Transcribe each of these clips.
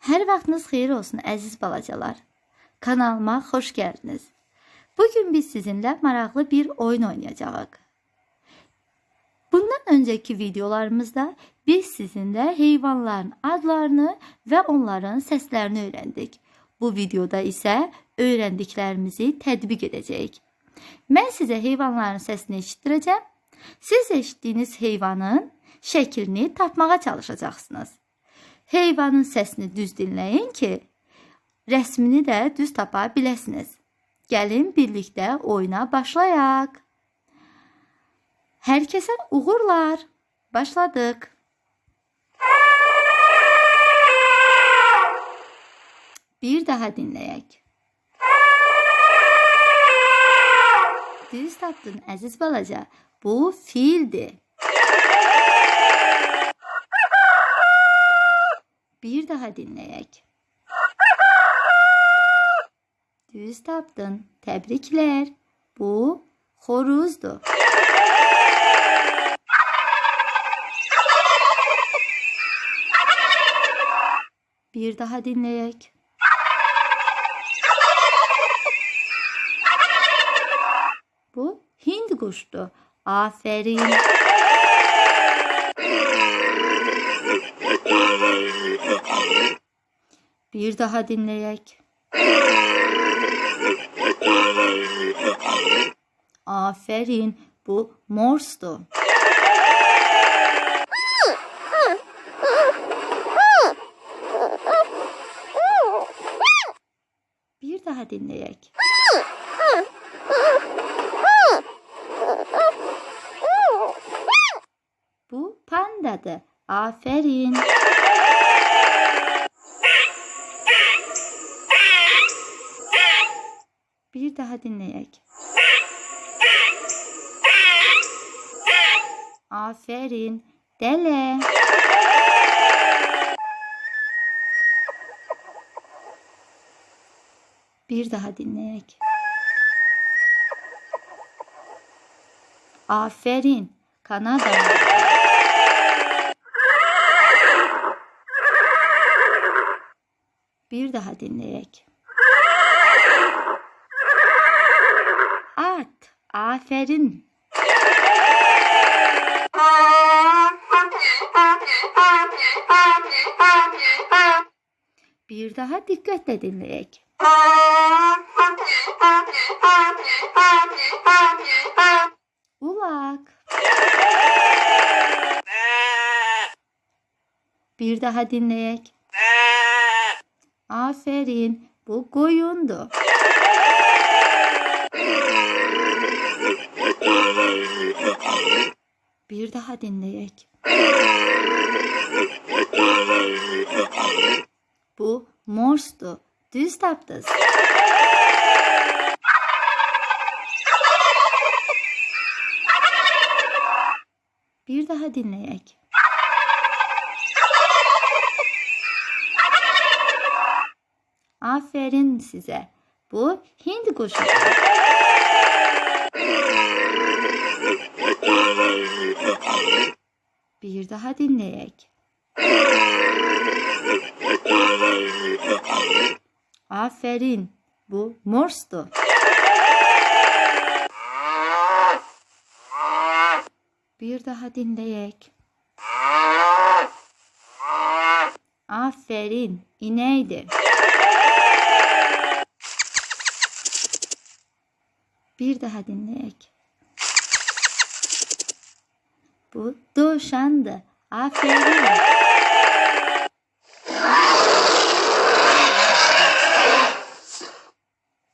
Hər vaxtınız xeyir olsun əziz balacalar. Kanalıma xoş gəldiniz. Bugün biz sizinlə maraqlı bir oyun oynayacağıq. Bundan önceki videolarımızda biz sizinlə heyvanların adlarını və onların səslərini öyrəndik. Bu videoda isə öyrəndiklərimizi tətbiq edəcəyik. Mən sizə heyvanların səsini eşitdirəcəm. Siz eşitdiyiniz heyvanın şəklini tapmağa çalışacaqsınız. Heyvanın səsini düz dinləyin ki, rəsmini də düz tapa biləsiniz. Gəlin birlikdə oyuna başlayaq. Hər kəsə uğurlar. Başladıq. Bir daha dinləyək. Düz tapdın əziz balaca. Bu fildir. Dinləyək. Düz tapdın. Təbriklər. Bu xoruzdur. Bir daha dinləyək. Bu Hind quşdur. Afərin. Bir daha dinləyək. Afərin. Bu morsdur. Bir daha dinləyək. Bu pandadır. Afərin. Daha dinləyək. Afərin. Dələ. Bir daha dinləyək. Afərin. Kanada. Bir daha dinləyək. At. Afərin. Bir daha diqqətlə dinləyək. Ulaq. Bir daha dinləyək. Afərin. Bu qoyundur. Bir daha dinləyək. Bu morsdur. Düz tapdınız. Bir daha dinləyək. Aferin sizə. Bu Hind quşudur. Bir daha dinləyək. Aferin. Bu morsdur. Bir daha dinləyək. Aferin. İnəkdir. Bir daha dinləyək. Bu dovşandır. Aferin.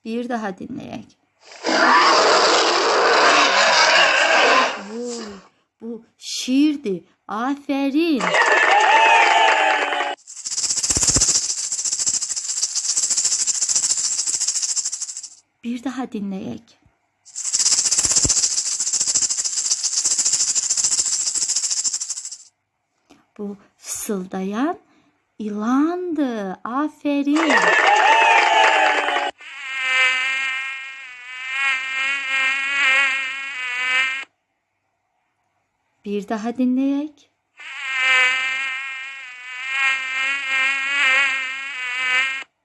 Bir daha dinləyək. Vay, bu şiirdir. Aferin. Bir daha dinləyək. Bu fısıldayan ilandı. Aferin. Bir daha dinləyək.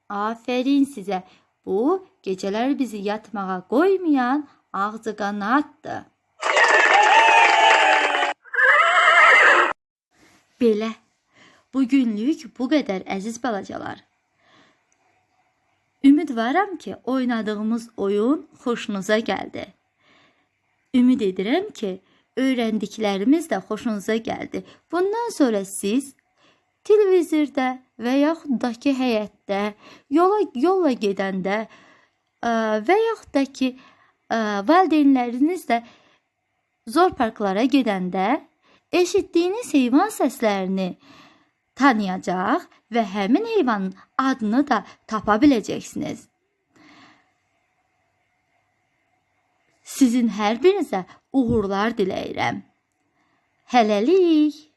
Aferin sizə. Bu gecələr bizi yatmağa qoymayan ağzı qanaddır. Belə. Bugünlük bu qədər əziz balacalar. Ümidvaram ki, oynadığımız oyun xoşunuza gəldi. Ümid edirəm ki, öyrəndiklərimiz də xoşunuza gəldi. Bundan sonra siz televizorda və yaxud da ki həyətdə, yola yolla gedəndə və yaxud da ki ə, valideynləriniz də zor parklara gedəndə eşitdiyiniz heyvan səslərini tanıyacaq və həmin heyvanın adını da tapa biləcəksiniz. Sizin hər birinizə uğurlar diləyirəm. Hələlik.